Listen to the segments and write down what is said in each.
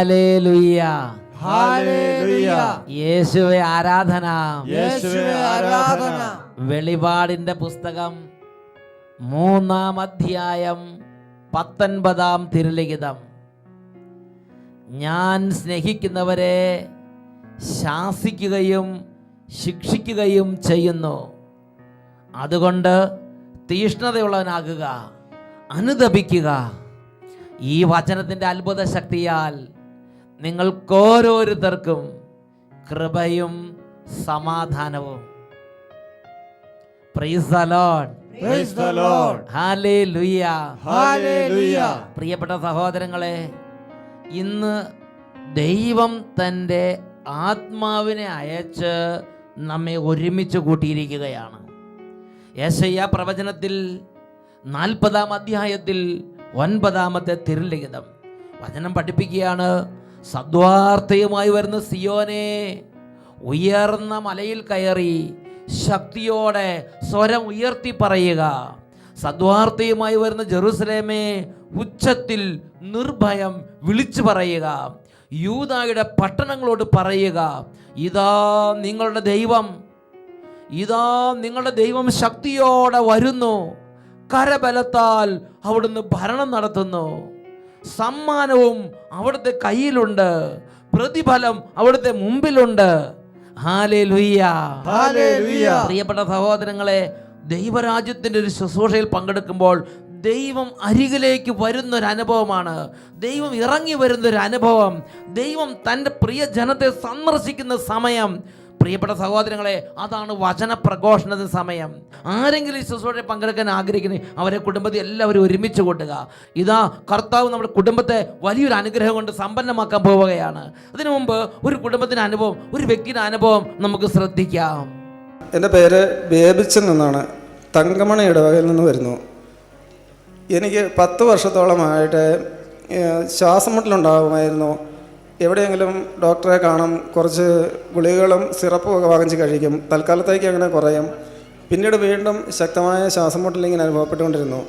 Hallelujah. Hallelujah യേശുവെ ആരാധന. ആരാധന. വെളിപാടിന്റെ പുസ്തകം മൂന്നാം അധ്യായം പത്തൊൻപതാം തിരുലിഖിതം. ഞാൻ സ്നേഹിക്കുന്നവരെ ശാസിക്കുകയും ശിക്ഷിക്കുകയും ചെയ്യുന്നു. അതുകൊണ്ട് തീഷ്ണതയുള്ളവനാകുക അനുദപിക്കുക. ഈ വചനത്തിന്റെ അത്ഭുത ശക്തിയാൽ നിങ്ങൾക്കോരോരുത്തർക്കും കൃപയും സമാധാനവും. പ്രിയപ്പെട്ട സഹോദരങ്ങളെ ഇന്ന് ദൈവം തന്റെ ആത്മാവിനെ അയച്ച് നമ്മെ ഒരുമിച്ച് കൂട്ടിയിരിക്കുകയാണ്. യേശയ്യ പ്രവചനത്തിൽ നാൽപ്പതാം അധ്യായത്തിൽ ഒൻപതാമത്തെ തിരുലിഖിതം. വചനം പഠിപ്പിക്കുകയാണ് സദ്വാർത്ഥയുമായി വരുന്ന സിയോനെ ഉയർന്ന മലയിൽ കയറി ശക്തിയോടെ സ്വരം ഉയർത്തി പറയുക. സദ്വാർത്ഥയുമായി വരുന്ന ജെറുസലേമേ ഉച്ചത്തിൽ നിർഭയം വിളിച്ചു പറയുക. യൂതായുടെ പട്ടണങ്ങളോട് പറയുക ഇതാ നിങ്ങളുടെ ദൈവം ഇതാ നിങ്ങളുടെ ദൈവം ശക്തിയോടെ വരുന്നു. കരബലത്താൽ അവിടുന്ന് ഭരണം നടത്തുന്നു. സമ്മാനവും അവിടുത്തെ കയ്യിലുണ്ട്. പ്രതിഫലം അവിടുത്തെ മുമ്പിലുണ്ട്. പ്രിയപ്പെട്ട സഹോദരങ്ങളെ ദൈവരാജ്യത്തിന്റെ ഒരു ശുശ്രൂഷയിൽ പങ്കെടുക്കുമ്പോൾ ദൈവം അരികിലേക്ക് വരുന്നൊരു അനുഭവമാണ്. ദൈവം ഇറങ്ങി വരുന്നൊരു അനുഭവം. ദൈവം തന്റെ പ്രിയ ജനത്തെ സന്ദർശിക്കുന്ന സമയം. പ്രിയപ്പെട്ട സഹോദരങ്ങളെ അതാണ് വചന പ്രഘോഷണത്തിന് സമയം. ആരെങ്കിലും ശുശ്രൂഷയിൽ പങ്കെടുക്കാൻ ആഗ്രഹിക്കുന്നത് അവരെ കുടുംബത്തിൽ എല്ലാവരും ഒരുമിച്ച് കൂട്ടുക. ഇതാ കർത്താവ് നമ്മുടെ കുടുംബത്തെ വലിയൊരു അനുഗ്രഹം കൊണ്ട് സമ്പന്നമാക്കാൻ പോവുകയാണ്. അതിനു മുമ്പ് ഒരു കുടുംബത്തിന്റെ അനുഭവം ഒരു വ്യക്തിയുടെ അനുഭവം നമുക്ക് ശ്രദ്ധിക്കാം. എന്റെ പേര് ബേബിച്ചൻ എന്നാണ്. തങ്കമണി ഇടവകയിൽ നിന്ന് വരുന്നു. എനിക്ക് പത്ത് വർഷത്തോളമായിട്ട് ശ്വാസമുട്ടലുണ്ടാകുമായിരുന്നു. ശ്വാസം മുട്ടലുണ്ടാകുമായിരുന്നു എവിടെയെങ്കിലും ഡോക്ടറെ കാണും കുറച്ച് ഗുളികകളും സിറപ്പും ഒക്കെ വാങ്ങിച്ച് കഴിക്കും. തൽക്കാലത്തേക്ക് അങ്ങനെ കുറയും. പിന്നീട് വീണ്ടും ശക്തമായ ശ്വാസം മുട്ടലിങ്ങനെ അനുഭവപ്പെട്ടുകൊണ്ടിരുന്നു.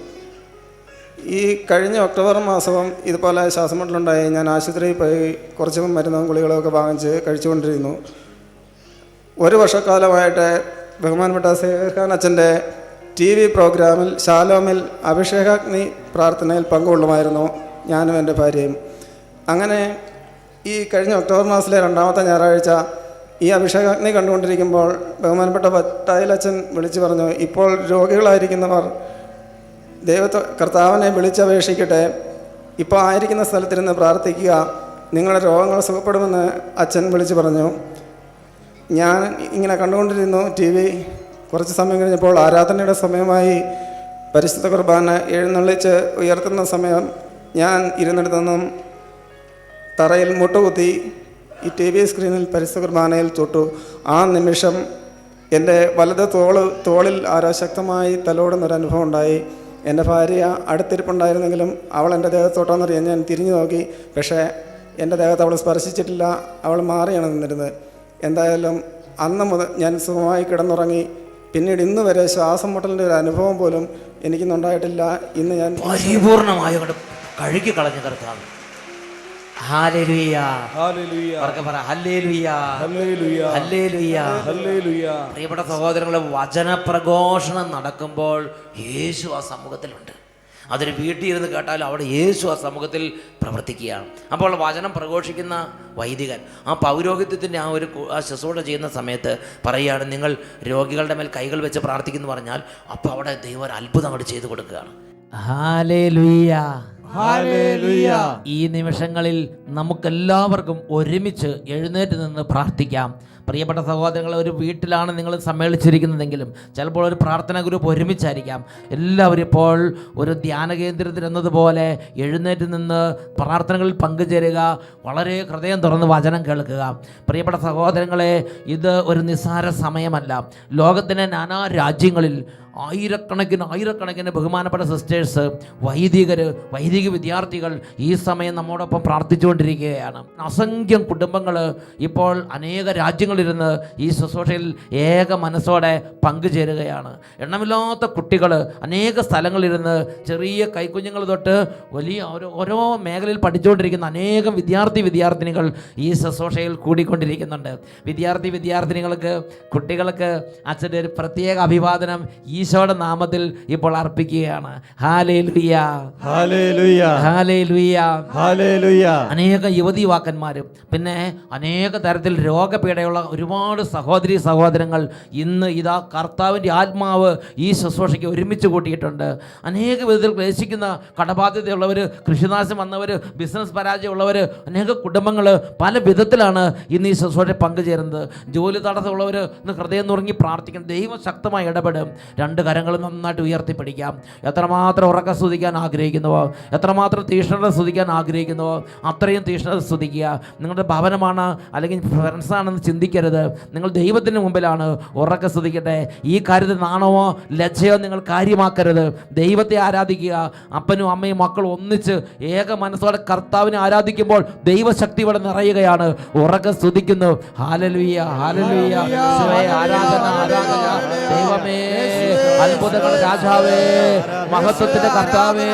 ഈ കഴിഞ്ഞ ഒക്ടോബർ മാസവും ഇതുപോലെ ശ്വാസം മുട്ടലുണ്ടായി ഞാൻ ആശുപത്രിയിൽ പോയി കുറച്ച് മരുന്നും ഗുളികളൊക്കെ വാങ്ങിച്ച് കഴിച്ചുകൊണ്ടിരുന്നു. ഒരു വർഷക്കാലമായിട്ട് ബഹുമാനപ്പെട്ട സേഖാൻ അച്ഛന്റെ ടി വി പ്രോഗ്രാമിൽ ശാലോമിൽ അഭിഷേകാഗ്നി പ്രാർത്ഥനയിൽ പങ്കുകൊള്ളുമായിരുന്നു ഞാനും എന്റെ ഭാര്യയും. അങ്ങനെ ഈ കഴിഞ്ഞ ഒക്ടോബർ മാസത്തിലെ രണ്ടാമത്തെ ഞായറാഴ്ച ഈ അഭിഷേകാഗ്നി കണ്ടുകൊണ്ടിരിക്കുമ്പോൾ ബഹുമാനപ്പെട്ട പട്ടായിലച്ഛൻ വിളിച്ചു പറഞ്ഞു ഇപ്പോൾ രോഗികളായിരിക്കുന്നവർ ദൈവത്തെ കർത്താവിനെ വിളിച്ചപേക്ഷിക്കട്ടെ. ഇപ്പോൾ ആയിരിക്കുന്ന സ്ഥലത്തിരുന്ന് പ്രാർത്ഥിക്കുക. നിങ്ങളുടെ രോഗങ്ങൾ സുഖപ്പെടുമെന്ന് അച്ഛൻ വിളിച്ചു പറഞ്ഞു. ഞാൻ ഇങ്ങനെ കണ്ടുകൊണ്ടിരുന്നു ടി വി. കുറച്ച് സമയം കഴിഞ്ഞപ്പോൾ ആരാധനയുടെ സമയമായി പരിശുദ്ധ കുർബാന എഴുന്നള്ളിച്ച് ഉയർത്തുന്ന സമയം ഞാൻ ഇരുന്നിടത്തു നിന്നും തറയിൽ മുട്ടുകുത്തി ഈ ടി വി സ്ക്രീനിൽ പരിസ്ഥകുർബാനയിൽ തൊട്ടു. ആ നിമിഷം എന്റെ വലത് തോൾ തോളിൽ ആരോ ശക്തമായി തലോടുന്നൊരു അനുഭവം ഉണ്ടായി. എന്റെ ഭാര്യ അടുത്തിരിപ്പുണ്ടായിരുന്നെങ്കിലും അവൾ എന്റെ ദേഹത്തോട്ടോന്നറിയാൻ ഞാൻ തിരിഞ്ഞു നോക്കി. പക്ഷേ എന്റെ ദേഹത്ത് അവൾ സ്പർശിച്ചിട്ടില്ല. അവൾ മാറിയാണ് നിന്നിരുന്നത്. എന്തായാലും അന്ന് മുതൽ ഞാൻ സുഖമായി കിടന്നുറങ്ങി. പിന്നീട് ഇന്ന് വരെ ശ്വാസം മുട്ടലിന്റെ ഒരു അനുഭവം പോലും എനിക്കിന്നുണ്ടായിട്ടില്ല. ഇന്ന് ഞാൻ പരിപൂർണമായി കഴുകി കളഞ്ഞു കർത്താവ്. പ്രിയപ്പെട്ട സഹോദരങ്ങളെ വചനപ്രഘോഷണം നടക്കുമ്പോൾ യേശു ആ സമൂഹത്തിലുണ്ട്. അതൊരു വീട്ടിൽ ഇരുന്ന് കേട്ടാലും അവിടെ യേശു ആ സമൂഹത്തിൽ പ്രവർത്തിക്കുകയാണ്. അപ്പോൾ വചനം പ്രഘോഷിക്കുന്ന വൈദികൻ ആ പൗരോഹിത്യത്തിന്റെ ആ ഒരു ആ ശുശ്രൂഷ ചെയ്യുന്ന സമയത്ത് പറയുകയാണ് നിങ്ങൾ രോഗികളുടെ മേൽ കൈകൾ വെച്ച് പ്രാർത്ഥിക്കുന്നു പറഞ്ഞാൽ അപ്പോൾ അവിടെ ദൈവം ഒരു അത്ഭുതം അവിടെ ചെയ്തു കൊടുക്കുകയാണ്. ഈ നിമിഷങ്ങളിൽ നമുക്കെല്ലാവർക്കും ഒരുമിച്ച് എഴുന്നേറ്റ് നിന്ന് പ്രാർത്ഥിക്കാം. പ്രിയപ്പെട്ട സഹോദരങ്ങൾ ഒരു വീട്ടിലാണ് നിങ്ങൾ സമ്മേളിച്ചിരിക്കുന്നതെങ്കിലും ചിലപ്പോൾ ഒരു പ്രാർത്ഥന ഗ്രൂപ്പ് ഒരുമിച്ചായിരിക്കാം. എല്ലാവരും ഇപ്പോൾ ഒരു ധ്യാന കേന്ദ്രത്തിൽ എന്നതുപോലെ എഴുന്നേറ്റ് നിന്ന് പ്രാർത്ഥനകളിൽ പങ്കുചേരുക വളരെ ഹൃദയം തുറന്ന് വചനം കേൾക്കുക. പ്രിയപ്പെട്ട സഹോദരങ്ങളെ ഇത് ഒരു നിസ്സാര സമയമല്ല. ലോകത്തിന്റെ നാനാ രാജ്യങ്ങളിൽ ആയിരക്കണക്കിന് ആയിരക്കണക്കിന് ബഹുമാനപ്പെട്ട സിസ്റ്റേഴ്സ് വൈദികർ വൈദിക വിദ്യാർത്ഥികൾ ഈ സമയം നമ്മോടൊപ്പം പ്രാർത്ഥിച്ചുകൊണ്ടിരിക്കുകയാണ്. അസംഖ്യം കുടുംബങ്ങൾ ഇപ്പോൾ അനേക രാജ്യങ്ങളിൽ രാജ്യങ്ങളിലിരുന്ന് ഈ ശുശ്രൂഷയിൽ ഏക മനസ്സോടെ പങ്കുചേരുകയാണ്. എണ്ണമില്ലാത്ത കുട്ടികൾ അനേക സ്ഥലങ്ങളിലിരുന്ന് ചെറിയ കൈക്കുഞ്ഞുങ്ങൾ തൊട്ട് വലിയ ഓരോ ഓരോ മേഖലയിൽ പഠിച്ചുകൊണ്ടിരിക്കുന്ന അനേകം വിദ്യാർത്ഥി വിദ്യാർത്ഥിനികൾ ഈ ശുശ്രൂഷയിൽ കൂടിക്കൊണ്ടിരിക്കുന്നുണ്ട്. വിദ്യാർത്ഥി വിദ്യാർത്ഥിനികൾക്ക് കുട്ടികൾക്ക് അച്ഛന്റെ ഒരു പ്രത്യേക അഭിവാദനം ഈശോയുടെ നാമത്തിൽ ഇപ്പോൾ അർപ്പിക്കുകയാണ്. ഹാലേ ഹാലേ അനേക യുവതി യുവാക്കന്മാരും പിന്നെ അനേക തരത്തിൽ രോഗപീഠയുള്ള ഒരുപാട് സഹോദരി സഹോദരങ്ങൾ ഇന്ന് ഇതാ കർത്താവിന്റെ ആത്മാവ് ഈ ശുശ്രൂഷയ്ക്ക് ഒരുമിച്ച് കൂട്ടിയിട്ടുണ്ട്. അനേക വിധത്തിൽ ക്ലേശിക്കുന്ന കടബാധ്യതയുള്ളവർ കൃഷിനാശം വന്നവർ ബിസിനസ് പരാജയമുള്ളവർ അനേക കുടുംബങ്ങൾ പല വിധത്തിലാണ് ഇന്ന് ഈ ശുശ്രൂഷ പങ്കുചേരുന്നത്. ജോലി തടസ്സമുള്ളവർ ഇന്ന് ഹൃദയം നുറങ്ങി പ്രാർത്ഥിക്കണം. ദൈവം ശക്തമായി ഇടപെടും. രണ്ട് കരങ്ങളും നന്നായിട്ട് ഉയർത്തിപ്പിടിക്കാം. എത്രമാത്രം ഉറക്കം സ്തുതിക്കാൻ ആഗ്രഹിക്കുന്നുവോ? എത്രമാത്രം തീഷ്ണത സ്തുതിക്കാൻ ആഗ്രഹിക്കുന്നുവോ? അത്രയും തീഷ്ണത സ്തുതിക്കുക. നിങ്ങളുടെ ഭവനമാണ് അല്ലെങ്കിൽ ഫ്രണ്ട്സാണെന്ന് ചിന്തിക്കരുത് നിങ്ങൾ ദൈവത്തിന് മുമ്പിലാണ് ഉറക്കെ സ്തുതിക്കട്ടെ ഈ കാര്യത്തിൽ നാണമോ ലജ്ജയോ നിങ്ങൾ കാര്യമാക്കരുത്. ദൈവത്തെ ആരാധിക്കുക. അപ്പനും അമ്മയും മക്കളും ഒന്നിച്ച് ഏക മനസ്സോടെ കർത്താവിനെ ആരാധിക്കുമ്പോൾ ദൈവശക്തി ഇവിടെ നിറയുകയാണ്. ഉറക്കെ സ്തുതിക്കുന്നു ഹാലലുയ്യ ഹാലലുയ്യ ആരാധന ആരാധന. ദൈവമേ അത്ഭുതങ്ങൾ രാജാവേ മഹത്വത്തിന്റെ കർത്താവേ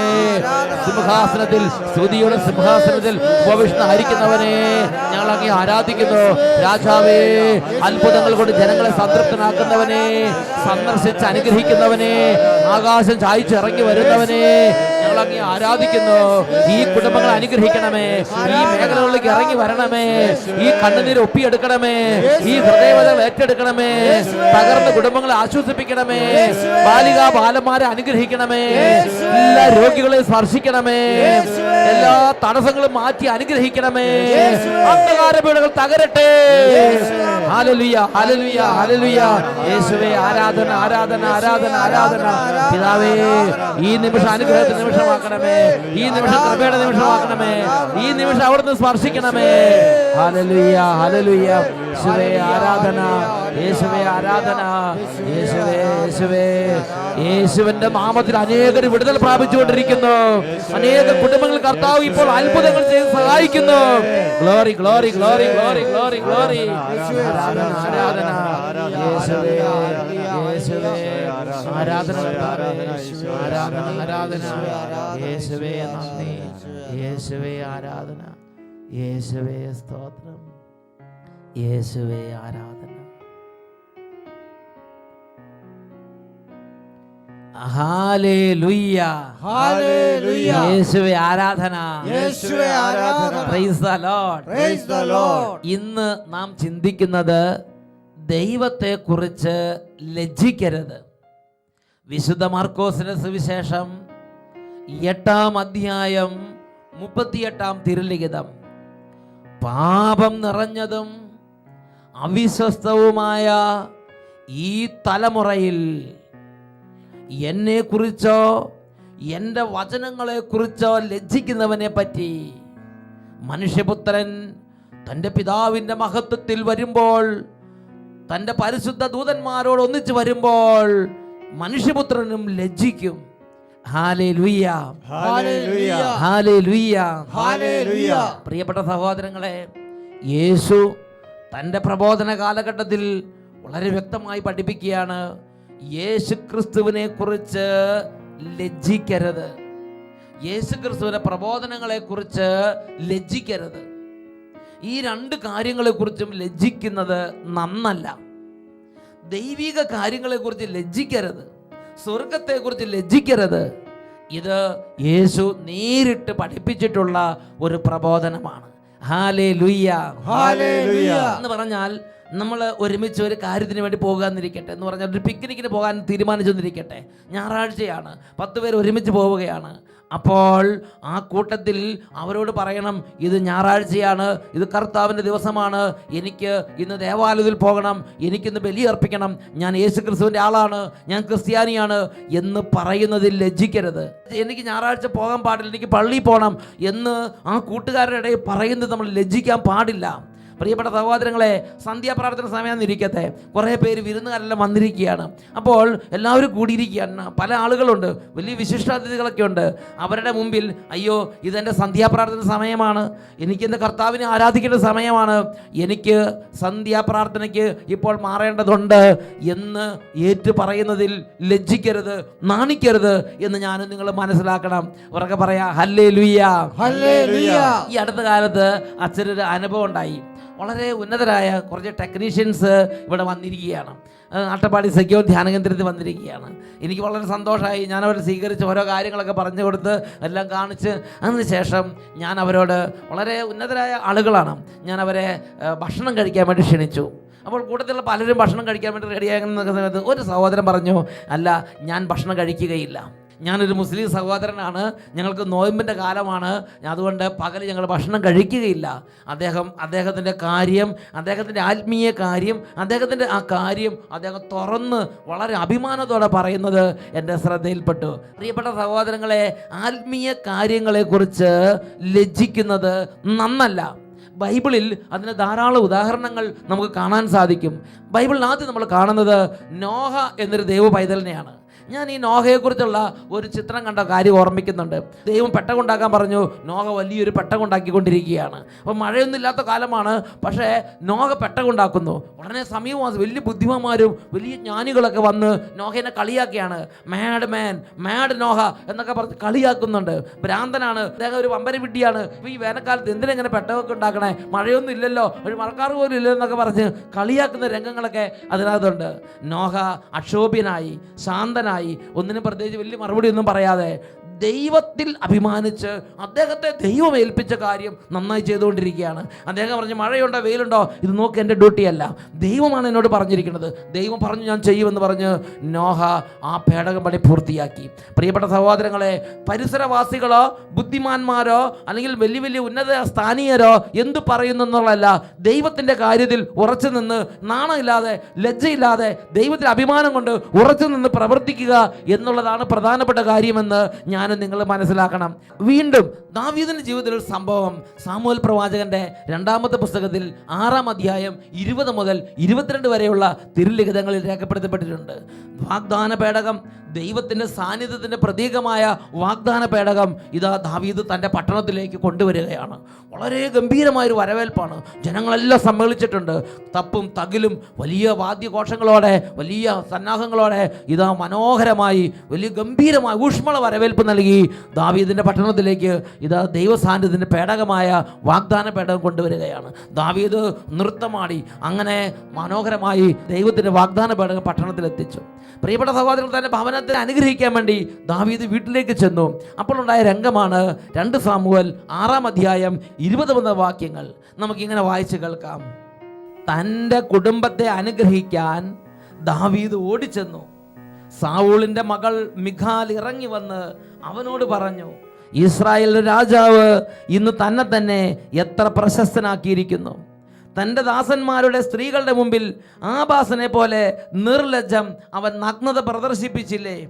സിംഹാസനത്തിൽ സ്തുതിയുടെ സിംഹാസനത്തിൽ ഉപവിഷ്ണ ഹരിക്കുന്നവനെ ഞങ്ങൾ അങ്ങേ ആരാധിക്കുന്നു. രാജാവേ അത്ഭുതങ്ങൾ കൊണ്ട് ജനങ്ങളെ സംതൃപ്തനാക്കുന്നവനെ സന്ദർശിച്ച് അനുഗ്രഹിക്കുന്നവനെ ആകാശം ചായച്ചിറങ്ങി വരുന്നവനെ ഞങ്ങൾ അങ്ങേ ആരാധിക്കുന്നു. ഈ കുടുംബങ്ങളെ അനുഗ്രഹിക്കണമേ. ഈ മേഖലകളിലേക്ക് ഇറങ്ങി വരണമേ. ഈ കണ്ണുനീര് ഒപ്പിയെടുക്കണമേ. ഈ ഹൃദയവതകൾ ഏറ്റെടുക്കണമേ. തകർന്ന കുടുംബങ്ങളെ ആശ്വസിപ്പിക്കണമേ. ബാലിക ബാലന്മാരെ അനുഗ്രഹിക്കണമേ. എല്ലാ രോഗികളെ സ്പർശിക്കണമേ. എല്ലാ തടസ്സങ്ങളും മാറ്റി അനുഗ്രഹിക്കണമേ. അന്ധകാര വീടുകൾ തകരട്ടെ. ഹാലലുയ ഹാലലുയ ഹാലലുയ യേശുവേ ആരാധന ആരാധന ആരാധന ആരാധന. പിതാവേ ഈ നിമിഷം അനുഗ്രഹത്തിന്റെ നിമിഷമാക്കണമേ ഈ നിമിഷം കൃപയുടെ നിമിഷമാക്കണമേ ഈ നിമിഷം അവിടുന്ന് സ്പർശിക്കണമേ ഹലലുയ്യ ഹലലുയ്യ യേശുവേ ആരാധന യേശുവേ ആരാധന യേശുവേ യേശുവേ യേശുവിന്റെ നാമത്തിൽ അനേകർ വിടുതൽ പ്രാപിച്ചുകൊണ്ടിരിക്കുന്നു അനേക കുടുംബങ്ങൾ കർത്താവ് ഇപ്പോൾ അത്ഭുതങ്ങൾ ചെയ്ത് സഹായിക്കുന്നു glory glory glory glory glory glory ആരാധന ആരാധന യേശുവേ യേശുവേ ആരാധന ആരാധന ആരാധന ആരാധന യേശുവേ നന്ദി. യേശുവേ ആരാധന. യേശുവേ സ്തോത്രം. യേശുവേ ആരാധന. യേശുവേ ആരാധന. യേശുവേ ആരാധന. Praise the lord praise the lord ഇന്ന് നാം ചിന്തിക്കുന്നത് ദൈവത്തെക്കുറിച്ച് ലജ്ജിക്കരുത്. വിശുദ്ധ മാർക്കോസിന്റെ സുവിശേഷം എട്ടാം അധ്യായം മുപ്പത്തിയെട്ടാം തിരുലിഖിതം. പാപം നിറഞ്ഞതും അവിശ്വസ്തവുമായ ഈ തലമുറയിൽ എന്നെക്കുറിച്ചോ എന്റെ വചനങ്ങളെക്കുറിച്ചോ ലജ്ജിക്കുന്നവനെ പറ്റി മനുഷ്യപുത്രൻ തന്റെ പിതാവിന്റെ മഹത്വത്തിൽ വരുമ്പോൾ തന്റെ പരിശുദ്ധ ദൂതന്മാരോട് ഒന്നിച്ചു വരുമ്പോൾ മനുഷ്യപുത്രനും ലജ്ജിക്കും. പ്രിയപ്പെട്ട സഹോദരങ്ങളെ യേശു തന്റെ പ്രബോധന കാലഘട്ടത്തിൽ വളരെ വ്യക്തമായി പഠിപ്പിക്കുകയാണ് യേശു ക്രിസ്തുവിനെ കുറിച്ച് ലജ്ജിക്കരുത്. യേശു ക്രിസ്തുവിന്റെ പ്രബോധനങ്ങളെ കുറിച്ച് ലജ്ജിക്കരുത്. ഈ രണ്ട് കാര്യങ്ങളെക്കുറിച്ചും ലജ്ജിക്കുന്നത് നന്നല്ല. ദൈവിക കാര്യങ്ങളെക്കുറിച്ച് ലജ്ജിക്കരുത്. സ്വർഗത്തെക്കുറിച്ച് ലജ്ജിക്കരുത്. ഇത് യേശു നേരിട്ട് പഠിപ്പിച്ചിട്ടുള്ള ഒരു പ്രബോധനമാണ്. ഹാലേ ലുയ്യ എന്ന് പറഞ്ഞാൽ നമ്മൾ ഒരുമിച്ച് ഒരു കാര്യത്തിന് വേണ്ടി പോകാമെന്നിരിക്കട്ടെ എന്ന് പറഞ്ഞാൽ ഒരു പിക്നിക്കിന് പോകാൻ തീരുമാനിച്ചെന്നിരിക്കട്ടെ ഞായറാഴ്ചയാണ്. പത്ത് പേര് ഒരുമിച്ച് പോവുകയാണ്. അപ്പോൾ ആ കൂട്ടത്തിൽ അവരോട് പറയണം ഇത് ഞായറാഴ്ചയാണ് ഇത് കർത്താവിന്റെ ദിവസമാണ് എനിക്ക് ഇന്ന് ദേവാലയത്തിൽ പോകണം എനിക്കിന്ന് ബലിയർപ്പിക്കണം ഞാൻ യേശു ക്രിസ്തുവിന്റെ ആളാണ് ഞാൻ ക്രിസ്ത്യാനിയാണ് എന്ന് പറയുന്നതിൽ ലജ്ജിക്കരുത്. എനിക്ക് ഞായറാഴ്ച പോകാൻ പാടില്ല എനിക്ക് പള്ളിയിൽ പോകണം എന്ന് ആ കൂട്ടുകാരുടെ ഇടയിൽ പറയുന്നത് നമ്മൾ ലജ്ജിക്കാൻ പാടില്ല. പ്രിയപ്പെട്ട സഹോദരങ്ങളെ സന്ധ്യാപ്രാർത്ഥന സമയം ഇരിക്കട്ടെ. കുറേ പേര് വിരുന്നുകാരെല്ലാം വന്നിരിക്കുകയാണ്. അപ്പോൾ എല്ലാവരും കൂടിയിരിക്കുകയാണ്. പല ആളുകളുണ്ട്. വലിയ വിശിഷ്ടാതിഥികളൊക്കെ ഉണ്ട് അവരുടെ മുമ്പിൽ അയ്യോ ഇതെന്റെ സന്ധ്യാപ്രാർത്ഥന സമയമാണ്. എനിക്കിന്ന് കർത്താവിനെ ആരാധിക്കേണ്ട സമയമാണ്. എനിക്ക് സന്ധ്യാപ്രാർത്ഥനയ്ക്ക് ഇപ്പോൾ മാറേണ്ടതുണ്ട് എന്ന് ഏറ്റു പറയുന്നതിൽ ലജ്ജിക്കരുത് നാണിക്കരുത് എന്ന് ഞാനും നിങ്ങൾ മനസ്സിലാക്കണം. ഉറക്കെ പറയാ ഹല്ലേ ലുയ്യ ഈ അടുത്ത കാലത്ത് അച്ഛനൊരു അനുഭവം ഉണ്ടായി. വളരെ ഉന്നതരായ കുറച്ച് ടെക്നീഷ്യൻസ് ഇവിടെ വന്നിരിക്കുകയാണ്. അട്ടപ്പാടി സെക്യൂർ ധ്യാന കേന്ദ്രത്തിൽ വന്നിരിക്കുകയാണ്. എനിക്ക് വളരെ സന്തോഷമായി ഞാൻ അവരെ സ്വീകരിച്ച് ഓരോ കാര്യങ്ങളൊക്കെ പറഞ്ഞു കൊടുത്ത് എല്ലാം കാണിച്ച് അതിന് ശേഷം ഞാൻ അവരോട് വളരെ ഉന്നതരായ ആളുകളാണ്. ഞാൻ അവരെ ഭക്ഷണം കഴിക്കാൻ വേണ്ടി ക്ഷണിച്ചു. അപ്പോൾ കൂട്ടത്തിലുള്ള പലരും ഭക്ഷണം കഴിക്കാൻ വേണ്ടി റെഡിയാകുന്ന സമയത്ത് ഒരു സഹോദരൻ പറഞ്ഞു അല്ല ഞാൻ ഭക്ഷണം കഴിക്കുകയില്ല. ഞാനൊരു മുസ്ലിം സഹോദരനാണ്. ഞങ്ങൾക്ക് നോയമ്പിന്റെ കാലമാണ്. അതുകൊണ്ട് പകൽ ഞങ്ങൾ ഭക്ഷണം കഴിക്കുകയില്ല. അദ്ദേഹം അദ്ദേഹത്തിന്റെ കാര്യം അദ്ദേഹത്തിന്റെ ആത്മീയ കാര്യം അദ്ദേഹത്തിന്റെ ആ കാര്യം അദ്ദേഹം തുറന്ന് വളരെ അഭിമാനത്തോടെ പറയുന്നത് എന്റെ ശ്രദ്ധയിൽപ്പെട്ടു. പ്രിയപ്പെട്ട സഹോദരങ്ങളെ ആത്മീയ കാര്യങ്ങളെക്കുറിച്ച് ലജ്ജിക്കുന്നത് നന്നല്ല. ബൈബിളിൽ അതിന് ധാരാളം ഉദാഹരണങ്ങൾ നമുക്ക് കാണാൻ സാധിക്കും. ബൈബിളിനകത്ത് നമ്മൾ കാണുന്നത് നോഹ എന്നൊരു ദൈവ പൈതലിനെയാണ്. ഞാൻ ഈ നോഹയെക്കുറിച്ചുള്ള ഒരു ചിത്രം കണ്ട കാര്യം ഓർമ്മിക്കുന്നുണ്ട്. ദൈവം പെട്ടകുണ്ടാക്കാൻ പറഞ്ഞു നോഹ വലിയൊരു പെട്ടകുണ്ടാക്കിക്കൊണ്ടിരിക്കുകയാണ്. അപ്പോൾ മഴയൊന്നും ഇല്ലാത്ത കാലമാണ് പക്ഷേ നോഹ പെട്ടകുണ്ടാക്കുന്നു. ഉടനെ സമീപം വലിയ ബുദ്ധിമാന്മാരും വലിയ ജ്ഞാനികളൊക്കെ വന്ന് നോഹേനെ കളിയാക്കിയാണ്. മാഡ് മാൻ മാഡ് നോഹ എന്നൊക്കെ പറഞ്ഞ് കളിയാക്കുന്നുണ്ട്. ഭ്രാന്തനാണ് അദ്ദേഹം ഒരു വമ്പര വിഡ്ഡിയാണ് ഈ വേനൽക്കാലത്ത് എന്തിനെങ്ങനെ പെട്ടകൊക്കെ ഉണ്ടാക്കണേ? മഴയൊന്നും ഇല്ലല്ലോ ഒരു മഴക്കാറ് പോലും ഇല്ലല്ലോ എന്നൊക്കെ പറഞ്ഞ് കളിയാക്കുന്ന രംഗങ്ങളൊക്കെ അതിനകത്തുണ്ട്. നോഹ അക്ഷോഭ്യനായി ശാന്തനായി ഒന്നിനും പ്രത്യേകിച്ച് വലിയ മറുപടി ഒന്നും പറയാതെ ദൈവത്തിൽ അഭിമാനിച്ച് അദ്ദേഹത്തെ ദൈവം ഏൽപ്പിച്ച കാര്യം നന്നായി ചെയ്തുകൊണ്ടിരിക്കുകയാണ്. അദ്ദേഹം പറഞ്ഞു മഴയുണ്ടോ? വെയിലുണ്ടോ? ഇത് നോക്ക് എന്റെ ഡ്യൂട്ടിയല്ല ദൈവമാണ് എന്നോട് പറഞ്ഞിരിക്കുന്നത്. ദൈവം പറഞ്ഞു ഞാൻ ചെയ്യുമെന്ന് പറഞ്ഞ് നോഹ ആ പേടകം പണി പൂർത്തിയാക്കി. പ്രിയപ്പെട്ട സഹോദരങ്ങളെ പരിസരവാസികളോ ബുദ്ധിമാന്മാരോ അല്ലെങ്കിൽ വലിയ വലിയ ഉന്നത സ്ഥാനീയരോ എന്തു പറയുന്നു എന്നുള്ളതല്ല. ദൈവത്തിന്റെ കാര്യത്തിൽ ഉറച്ചു നിന്ന് നാണമില്ലാതെ ലജ്ജയില്ലാതെ ദൈവത്തിൽ അഭിമാനം കൊണ്ട് ഉറച്ചു നിന്ന് പ്രവർത്തിക്കുക എന്നുള്ളതാണ് പ്രധാനപ്പെട്ട കാര്യമെന്ന് ഞാനും നിങ്ങൾ മനസ്സിലാക്കണം. വീണ്ടും ദാവീദിന്റെ ജീവിതത്തിൽ ഒരു സംഭവം. സാമൂഹൽ പ്രവാചകന്റെ രണ്ടാമത്തെ പുസ്തകത്തിൽ ആറാം അധ്യായം ഇരുപത് മുതൽ ഇരുപത്തിരണ്ട് വരെയുള്ള തിരുലിഖിതങ്ങളിൽ രേഖപ്പെടുത്തപ്പെട്ടിട്ടുണ്ട്. വാഗ്ദാന പേടകം ദൈവത്തിന്റെ സാന്നിധ്യത്തിന്റെ പ്രതീകമായ വാഗ്ദാന പേടകം ഇതാ ദാവീദ് തന്റെ പട്ടണത്തിലേക്ക് കൊണ്ടുവരികയാണ്. വളരെ ഗംഭീരമായൊരു വരവേൽപ്പാണ്. ജനങ്ങളെല്ലാം സമ്മേളിച്ചിട്ടുണ്ട്. തപ്പും തകിലും വലിയ വാദ്യഘോഷങ്ങളോടെ വലിയ സന്നാഹങ്ങളോടെ ഇതാ മനോഹരമായി വലിയ ഗംഭീരമായ ഊഷ്മള വരവേൽപ്പ് ദാവീദിന്റെ പട്ടണത്തിലേക്ക് ഇതാ ദൈവസാന്നിധ്യത്തിന്റെ പേടകമായ വാഗ്ദാന പേടകം കൊണ്ടുവരികയാണ്. ദാവീദ് നൃത്തമാടി അങ്ങനെ മനോഹരമായി ദൈവത്തിന്റെ വാഗ്ദാന പേടകം പട്ടണത്തിലെത്തിച്ചു. പ്രിയപ്പെട്ട സഹോദരൻ തന്നെ ഭവനത്തെ അനുഗ്രഹിക്കാൻ വേണ്ടി ദാവീദ് വീട്ടിലേക്ക് ചെന്നു. അപ്പോഴുണ്ടായ രംഗമാണ് രണ്ട് സാമുവൽ ആറാം അധ്യായം ഇരുപത് മുതൽ വാക്യങ്ങൾ. നമുക്കിങ്ങനെ വായിച്ച് കേൾക്കാം. തന്റെ കുടുംബത്തെ അനുഗ്രഹിക്കാൻ ദാവീദ് ഓടിച്ചെന്നു. സാവൂളിന്റെ മകൾ മിഖാൽ ഇറങ്ങി വന്ന് അവനോട് പറഞ്ഞു ഇസ്രായേൽ രാജാവ് ഇന്ന് തന്നെ തന്നെ എത്ര പ്രശസ്തനാക്കിയിരിക്കുന്നു. തന്റെ ദാസന്മാരുടെ സ്ത്രീകളുടെ മുമ്പിൽ ആഭാസനെ പോലെ നിർലജ്ജം അവൻ നഗ്നത പ്രദർശിപ്പിച്ചില്ലേ?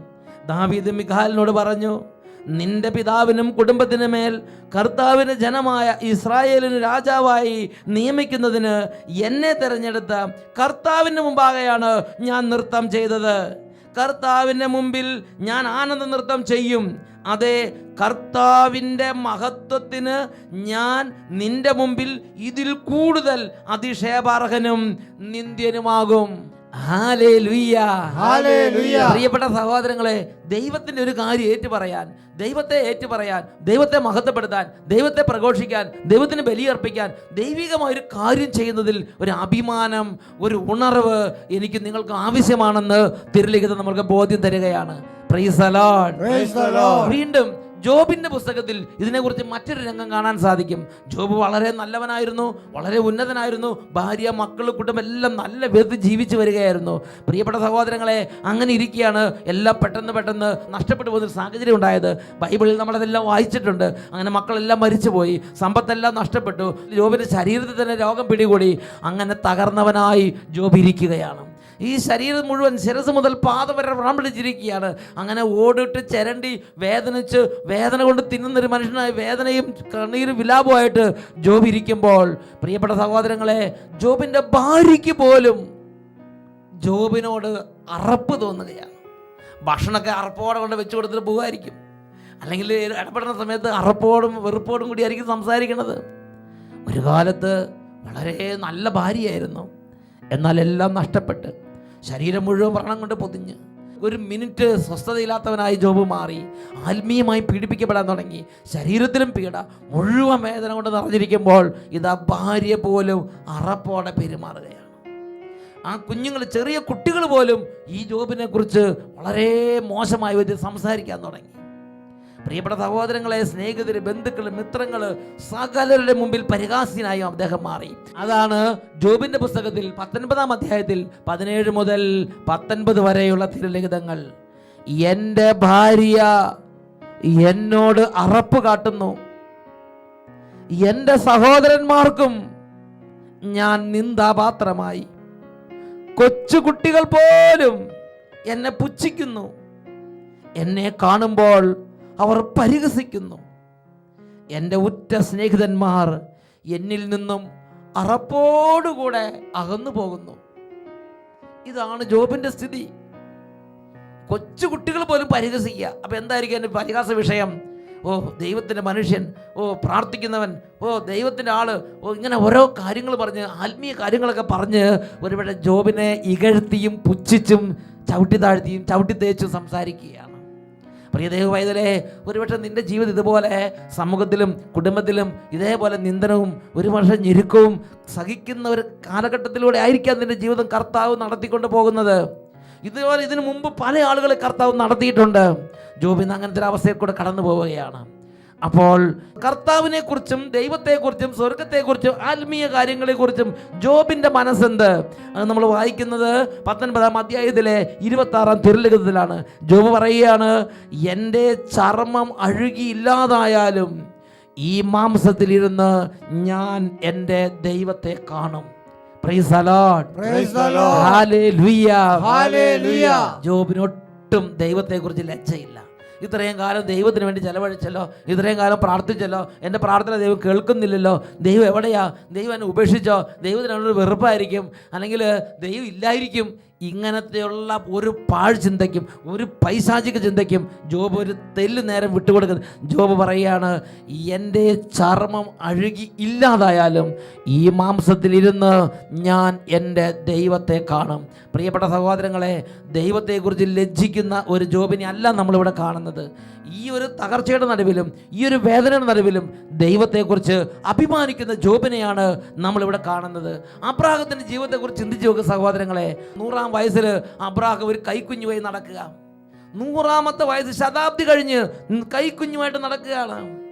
ദാവീദ് മിഖാലിനോട് പറഞ്ഞു നിന്റെ പിതാവിനും കുടുംബത്തിനു മേൽ കർത്താവിന് ജനമായ ഇസ്രായേലിന് രാജാവായി നിയമിക്കുന്നതിന് എന്നെ തിരഞ്ഞെടുത്ത കർത്താവിന്റെ മുമ്പാകെയാണ് ഞാൻ നൃത്തം ചെയ്തത്. കർത്താവിന്റെ മുമ്പിൽ ഞാൻ ആനന്ദ നൃത്തം ചെയ്യും അതെ കർത്താവിന്റെ മഹത്വത്തിന് ഞാൻ നിന്റെ മുമ്പിൽ ഇതിൽ കൂടുതൽ അതിക്ഷേപാർഹനും നിന്ദ്യനുമാകും. പ്രിയപ്പെട്ട സഹോദരങ്ങളെ ദൈവത്തിന്റെ ഒരു കാര്യം ഏറ്റു പറയാൻ ദൈവത്തെ ഏറ്റു പറയാൻ ദൈവത്തെ മഹത്വപ്പെടുത്താൻ ദൈവത്തെ പ്രഘോഷിക്കാൻ ദൈവത്തിന് ബലിയർപ്പിക്കാൻ ദൈവികമായ ഒരു കാര്യം ചെയ്യുന്നതിൽ ഒരു അഭിമാനം ഒരു ഉണർവ് എനിക്ക് നിങ്ങൾക്ക് ആവശ്യമാണെന്ന് തിരുലിഖിതം നമ്മൾക്ക് ബോധ്യം തരികയാണ്. വീണ്ടും ജോബിന്റെ പുസ്തകത്തിൽ ഇതിനെക്കുറിച്ച് മറ്റൊരു രംഗം കാണാൻ സാധിക്കും. ജോബ് വളരെ നല്ലവനായിരുന്നു വളരെ ഉന്നതനായിരുന്നു. ഭാര്യ മക്കൾ കുടുംബം എല്ലാം നല്ല വിധത്തിൽ ജീവിച്ചു വരികയായിരുന്നു. പ്രിയപ്പെട്ട സഹോദരങ്ങളെ അങ്ങനെ ഇരിക്കുകയാണ്. എല്ലാം പെട്ടെന്ന് പെട്ടെന്ന് നഷ്ടപ്പെട്ടു പോകുന്നൊരു സാഹചര്യം ഉണ്ടായത്. ബൈബിളിൽ നമ്മളതെല്ലാം വായിച്ചിട്ടുണ്ട്. അങ്ങനെ മക്കളെല്ലാം മരിച്ചുപോയി. സമ്പത്തെല്ലാം നഷ്ടപ്പെട്ടു. ജോബിന്റെ ശരീരത്തിൽ തന്നെ രോഗം പിടികൂടി. അങ്ങനെ തകർന്നവനായി ജോബ് ഇരിക്കുകയാണ്. ഈ ശരീരം മുഴുവൻ ശിരസ് മുതൽ പാത വരെ വ്രണപിടിച്ചിരിക്കുകയാണ് അങ്ങനെ ഓടിട്ട് ചിരണ്ടി വേദനിച്ച് വേദന കൊണ്ട് തിന്നുന്നൊരു മനുഷ്യനായി വേദനയും കണ്ണീരും വിലാപമായിട്ട് ജോബ് ഇരിക്കുമ്പോൾ പ്രിയപ്പെട്ട സഹോദരങ്ങളെ ജോബിന്റെ ഭാര്യയ്ക്ക് പോലും ജോബിനോട് അറപ്പ് തോന്നുകയാണ്. ഭക്ഷണമൊക്കെ അറപ്പോടെ കൊണ്ട് വെച്ച് കൊടുത്തിട്ട് പോകുമായിരിക്കും. അല്ലെങ്കിൽ ഇടപെടുന്ന സമയത്ത് അറപ്പോടും വെറുപ്പോടും കൂടി ആയിരിക്കും സംസാരിക്കണത് ഒരു കാലത്ത് വളരെ നല്ല ഭാര്യയായിരുന്നു. എന്നാൽ എല്ലാം നഷ്ടപ്പെട്ട്. ശരീരം മുഴുവൻ വ്രണം കൊണ്ട് പൊതിഞ്ഞ് ഒരു മിനിറ്റ് സ്വസ്ഥതയില്ലാത്തവനായി ജോബ് മാറി ആത്മീയമായി പീഡിപ്പിക്കപ്പെടാൻ തുടങ്ങി. ശരീരത്തിലും പീഡ മുഴുവൻ വേദന കൊണ്ട് നിറഞ്ഞിരിക്കുമ്പോൾ ഇതാ ഭാര്യ പോലും അറപ്പോടെ പെരുമാറുകയാണ്. ആ കുഞ്ഞുങ്ങൾ ചെറിയ കുട്ടികൾ പോലും ഈ ജോബിനെ കുറിച്ച് വളരെ മോശമായി വെച്ച് സംസാരിക്കാൻ തുടങ്ങി. പ്രിയപ്പെട്ട സഹോദരങ്ങളെ സ്നേഹിതര് ബന്ധുക്കൾ മിത്രങ്ങൾ സകലരുടെ മുമ്പിൽ പരിഹാസ്യനായി അദ്ദേഹം മാറി. അതാണ് ജോബിന്റെ പുസ്തകത്തിൽ പത്തൊൻപതാം അധ്യായത്തിൽ പതിനേഴ് മുതൽ പത്തൊൻപത് വരെയുള്ള തിരുലിഖിതങ്ങൾ. എന്റെ ഭാര്യ എന്നോട് അറപ്പ് കാട്ടുന്നു. എന്റെ സഹോദരന്മാർക്കും ഞാൻ നിന്ദാപാത്രമായി. കൊച്ചുകുട്ടികൾ പോലും എന്നെ പുച്ഛിക്കുന്നു. എന്നെ കാണുമ്പോൾ അവർ പരിഹസിക്കുന്നു. എന്റെ ഉറ്റ സ്നേഹിതന്മാർ എന്നിൽ നിന്നും അറപ്പോടുകൂടെ അകന്നു പോകുന്നു. ഇതാണ് ജോബിന്റെ സ്ഥിതി. കൊച്ചു കുട്ടികൾ പോലും പരിഹസിക്കുക. അപ്പോൾ എന്തായിരിക്കും എന്റെ പരിഹാസ വിഷയം? ഓ ദൈവത്തിന്റെ മനുഷ്യൻ ഓ പ്രാർത്ഥിക്കുന്നവൻ ഓ ദൈവത്തിന്റെ ആൾ ഓ ഇങ്ങനെ ഓരോ കാര്യങ്ങൾ പറഞ്ഞ് ആത്മീയ കാര്യങ്ങളൊക്കെ പറഞ്ഞ് ഒരുപക്ഷെ ജോബിനെ ഇകഴ്ത്തിയും പുച്ഛിച്ചും ചവിട്ടി താഴ്ത്തിയും ചവിട്ടി തേച്ചും സംസാരിക്കുകയാണ്. പ്രിയ ദൈവ പൈതലേ ഒരുപക്ഷെ നിന്റെ ജീവിതം ഇതുപോലെ സമൂഹത്തിലും കുടുംബത്തിലും ഇതേപോലെ നിന്ദനവും ഒരുപക്ഷെ ഞെരുക്കവും സഹിക്കുന്ന ഒരു കാലഘട്ടത്തിലൂടെ ആയിരിക്കാം നിന്റെ ജീവിതം കർത്താവ് നടത്തിക്കൊണ്ട് പോകുന്നത്. ഇതുപോലെ ഇതിനു മുമ്പ് പല ആളുകളെ കർത്താവ് നടത്തിയിട്ടുണ്ട്. ജോബിന്ന് അങ്ങനത്തെ ഒരു അവസ്ഥയിൽ കൂടെ കടന്നു പോവുകയാണ് അപ്പോൾ കർത്താവിനെ കുറിച്ചും ദൈവത്തെക്കുറിച്ചും സ്വർഗത്തെക്കുറിച്ചും ആത്മീയ കാര്യങ്ങളെക്കുറിച്ചും ജോബിന്റെ മനസ്സെന്ത്? അത് നമ്മൾ വായിക്കുന്നത് പത്തൊൻപതാം അധ്യായത്തിലെ ഇരുപത്തി ആറാം തിരുലിഖിതത്തിലാണ്. ജോബ് പറയുകയാണ് എന്റെ ചർമ്മം അഴുകിയില്ലാതായാലും ഈ മാംസത്തിലിരുന്ന് ഞാൻ എന്റെ ദൈവത്തെ കാണും. ജോബിനൊട്ടും ദൈവത്തെക്കുറിച്ച് ലജ്ജയില്ല. ഇത്രയും കാലം ദൈവത്തിന് വേണ്ടി ചെലവഴിച്ചല്ലോ ഇത്രയും കാലം പ്രാർത്ഥിച്ചല്ലോ എന്റെ പ്രാർത്ഥന ദൈവം കേൾക്കുന്നില്ലല്ലോ ദൈവം എവിടെയാ? ദൈവം എന്നെ ഉപേക്ഷിച്ചോ? ദൈവത്തിനോട് വെറുപ്പായിരിക്കും അല്ലെങ്കിൽ ദൈവം ഇല്ലായിരിക്കും. ഇങ്ങനത്തെയുള്ള ഒരു പാഴ് ചിന്തയ്ക്കും ഒരു പൈശാചിക ചിന്തയ്ക്കും ജോബ് ഒരു തെല്ല് നേരം വിട്ടുകൊടുക്കുന്നത് ജോബ് പറയുകയാണ് എന്റെ ചർമ്മം അഴുകി ഇല്ലാതായാലും ഈ മാംസത്തിലിരുന്ന് ഞാൻ എന്റെ ദൈവത്തെ കാണും. പ്രിയപ്പെട്ട സഹോദരങ്ങളെ ദൈവത്തെക്കുറിച്ച് ലജ്ജിക്കുന്ന ഒരു ജോബിനെ അല്ല നമ്മളിവിടെ കാണുന്നത്. ഈ ഒരു തകർച്ചയുടെ നടുവിലും ഈ ഒരു വേദനയുടെ നടുവിലും ദൈവത്തെക്കുറിച്ച് അഭിമാനിക്കുന്ന ജോബിനെയാണ് നമ്മളിവിടെ കാണുന്നത്. അപ്രാഹത്തിന്റെ ജീവിതത്തെക്കുറിച്ച് ചിന്തിച്ചു നോക്കുക സഹോദരങ്ങളെ നൂറാം വയസ്സിൽ അബ്രാഹം ഒരു കൈക്കുഞ്ഞുമായി നടക്കുക. നൂറാമത്തെ വയസ്സ് ശതാബ്ദി കഴിഞ്ഞ് കൈക്കുഞ്ഞുമായിട്ട് നടക്കുകയാണ്.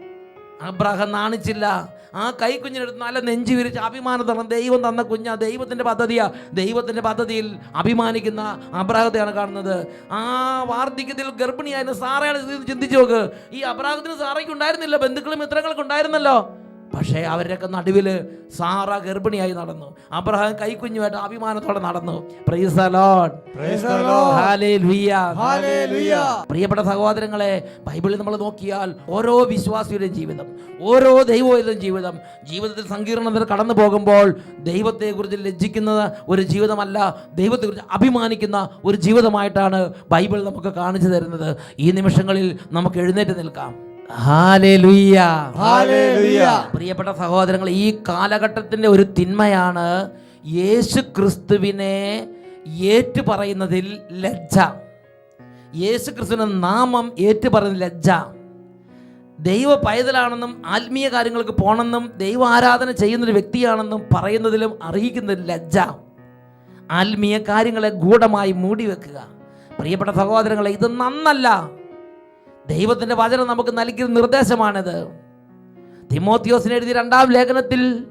അബ്രാഹം നാണിച്ചില്ല. ആ കൈക്കുഞ്ഞിനെടുത്ത് നല്ല നെഞ്ചു വിരിച്ച് അഭിമാനത്തോളം ദൈവം തന്ന കുഞ്ഞ ദൈവത്തിന്റെ പദ്ധതിയാ. ദൈവത്തിന്റെ പദ്ധതിയിൽ അഭിമാനിക്കുന്ന അബ്രാഹത്തെയാണ് കാണുന്നത്. ആ വാർദ്ധക്യത്തിൽ ഗർഭിണിയായിരുന്ന സാറയാണ് ചിന്തിച്ചു നോക്ക്. ഈ അബ്രാഹത്തിന് സാറയ്ക്ക് ഉണ്ടായിരുന്നില്ല ബന്ധുക്കളും മിത്രങ്ങളൊക്കെ ഉണ്ടായിരുന്നല്ലോ. പക്ഷേ അവരുടെയൊക്കെ നടുവിൽ സാറ ഗർഭിണിയായി നടന്നു. അബ്രഹാം കൈക്കുഞ്ഞുമായിട്ട് അഭിമാനത്തോടെ നടന്നു. പ്രിയപ്പെട്ട സഹോദരങ്ങളെ ബൈബിളിൽ നമ്മൾ നോക്കിയാൽ ഓരോ വിശ്വാസിയുടെയും ജീവിതം ഓരോ ദൈവത്തിന്റെയും ജീവിതം ജീവിതത്തിൽ സങ്കീർണത കടന്നു പോകുമ്പോൾ ദൈവത്തെക്കുറിച്ച് ലജ്ജിക്കുന്ന ഒരു ജീവിതമല്ല. ദൈവത്തെക്കുറിച്ച് അഭിമാനിക്കുന്ന ഒരു ജീവിതമായിട്ടാണ് ബൈബിൾ നമുക്ക് കാണിച്ചു തരുന്നത്. ഈ നിമിഷങ്ങളിൽ നമുക്ക് എഴുന്നേറ്റ് നിൽക്കാം. പ്രിയപ്പെട്ട സഹോദരങ്ങൾ ഈ കാലഘട്ടത്തിന്റെ ഒരു തിന്മയാണ് യേശു ക്രിസ്തുവിനെ ഏറ്റു പറയുന്നതിൽ ലജ്ജ. യേശു ക്രിസ്തുവിന്റെ നാമം ഏറ്റു പറയുന്ന ലജ്ജ. ദൈവ പൈതലാണെന്നും ആത്മീയ കാര്യങ്ങൾക്ക് പോകണമെന്നും ദൈവ ആരാധന ചെയ്യുന്നൊരു വ്യക്തിയാണെന്നും പറയുന്നതിലും അറിയിക്കുന്നതിൽ ലജ്ജ. ആത്മീയ കാര്യങ്ങളെ ഗൂഢമായി മൂടി വെക്കുക പ്രിയപ്പെട്ട സഹോദരങ്ങളെ ഇത് നന്നല്ല. ദൈവത്തിന്റെ വചനം നമുക്ക് നൽകിയ നിർദ്ദേശമാണിത്. തിമോത്തിയോസിന് എഴുതിയ രണ്ടാം ലേഖനത്തിൽ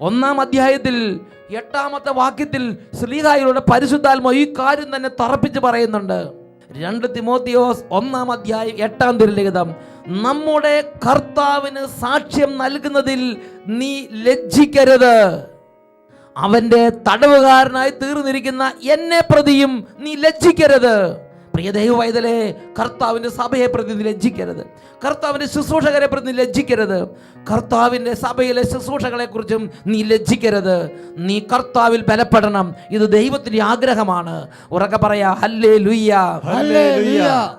ഒന്നാം അധ്യായത്തിൽ എട്ടാമത്തെ വാക്യത്തിൽ ശ്രീകായിലൂടെ പരിശുദ്ധാത്മ ഈ കാര്യം തന്നെ തറപ്പിച്ച് പറയുന്നുണ്ട്. രണ്ട് തിമോത്തിയോസ് ഒന്നാം അധ്യായം എട്ടാം തിരുലിഖിതം നമ്മുടെ കർത്താവിന് സാക്ഷ്യം നൽകുന്നതിൽ നീ ലജ്ജിക്കരുത്. അവന്റെ തടവുകാരനായി തീർന്നിരിക്കുന്ന എന്നെ പ്രതിയും നീ ലജ്ജിക്കരുത്. പ്രിയ ദൈവവൈതലേ കർത്താവിന്റെ സഭയെ പ്രതി ലജ്ജിക്കരുത് കർത്താവിന്റെ ശുശ്രൂഷകരെ പ്രതി ലജ്ജിക്കരുത് കർത്താവിന്റെ സഭയിലെ ശുശ്രൂഷകളെക്കുറിച്ചും നീ ലജ്ജിക്കരുത് നീ കർത്താവിൽ ബലപ്പെടണം. ഇത് ദൈവത്തിന്റെ ആഗ്രഹമാണ്. ഉറക്കെ പറയാ ഹല്ലേ ലുയ്യ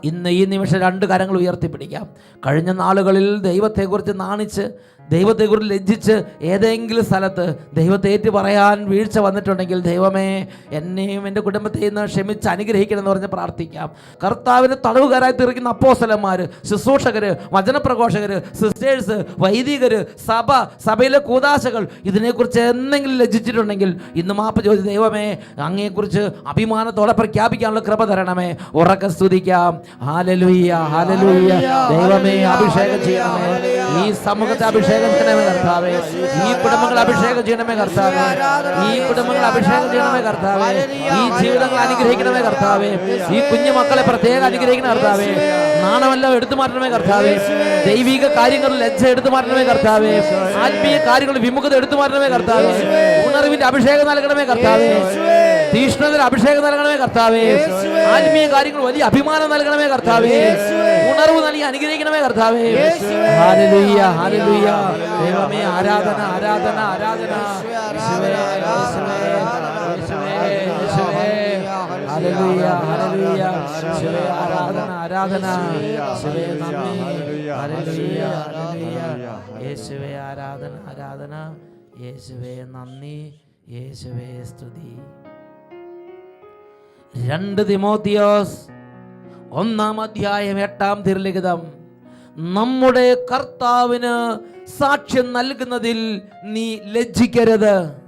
ഇന്ന് ഈ നിമിഷം രണ്ട് കരങ്ങൾ ഉയർത്തിപ്പിടിക്കാം. കഴിഞ്ഞ നാളുകളിൽ ദൈവത്തെക്കുറിച്ച് നാണിച്ച് ദൈവത്തെക്കുറിച്ച് ലജ്ജിച്ച് ഏതെങ്കിലും സ്ഥലത്ത് ദൈവത്തെ ഏറ്റു പറയാൻ വീഴ്ച വന്നിട്ടുണ്ടെങ്കിൽ ദൈവമേ എന്നെയും എന്റെ കുടുംബത്തെയും ക്ഷമിച്ച് അനുഗ്രഹിക്കണം എന്ന് പറഞ്ഞ് പ്രാർത്ഥിക്കാം. കർത്താവിന് തടവുകാരായി തീർക്കുന്ന അപ്പോസലന്മാർ ശുശ്രൂഷകർ വചനപ്രഘോഷകർ സിസ്റ്റേഴ്സ് വൈദികർ സഭ സഭയിലെ കൂതാശകൾ ഇതിനെക്കുറിച്ച് എന്തെങ്കിലും ലജ്ജിച്ചിട്ടുണ്ടെങ്കിൽ ഇന്ന് മാപ്പ് ചോദിച്ച് ദൈവമേ അങ്ങയെക്കുറിച്ച് അഭിമാനത്തോടെ പ്രഖ്യാപിക്കാനുള്ള കൃപ തരണമേ. ഉറക്കെ സ്തുതിക്കാം. ഹാലലുയ്യ ഹാലലുയ്യ ദൈവമേ അഭിഷേകം ചെയ്യണമേ. ഈ സമൂഹത്തെ അഭിഷേകം ചെയ്യണമേ കർത്താവേ. ഈ കുടുംബങ്ങൾ അഭിഷേകം ചെയ്യണമേ കർത്താവേ. ഈ കുടുംബങ്ങൾ അഭിഷേകം ചെയ്യണമേ കർത്താവേ. ഈ ജീവിതങ്ങൾ അനുഗ്രഹിക്കണമേ കർത്താവേ. ഈ കുഞ്ഞു മക്കളെ പ്രത്യേകം അനുഗ്രഹിക്കണ കർത്താവേ. നാണമെല്ലാം എടുത്തു മാറ്റണമേ കർത്താവേ. ദൈവിക കാര്യങ്ങളിൽ ലജ്ജ എടുത്തു മാറ്റണമേ കർത്താവേ. ആത്മീയ കാര്യങ്ങളിൽ വിമുഖത എടുത്തു മാറ്റണമേ കർത്താവേ. ഉണർവിന്റെ അഭിഷേകം നൽകണമേ കർത്താവേ. തീഷ്ണതയുടെ അഭിഷേകം നൽകണമേ കർത്താവേ. ആത്മീയ കാര്യങ്ങൾ വലിയ അഭിമാനം നൽകണമേ കർത്താവേ. ഉണർവ് നൽകി അനുഗ്രഹിക്കണമേ കർത്താവേ. ഹാലലുയ്യ ഹാലലുയ്യ ദൈവമേ ആരാധന ആരാധന ആരാധന. ആരാധന ആരാധന നന്ദി. യേശുവേ ആരാധന ആരാധന. യേശുവേ നന്ദി. യേശുവേ സ്തുതി. രണ്ട് തിമോത്തിയോസ് ഒന്നാം അധ്യായം എട്ടാം തിരുലിഖിതം. നമ്മുടെ കർത്താവിന് സാക്ഷ്യം നൽകുന്നതിൽ നീ ലജ്ജിക്കരുത്.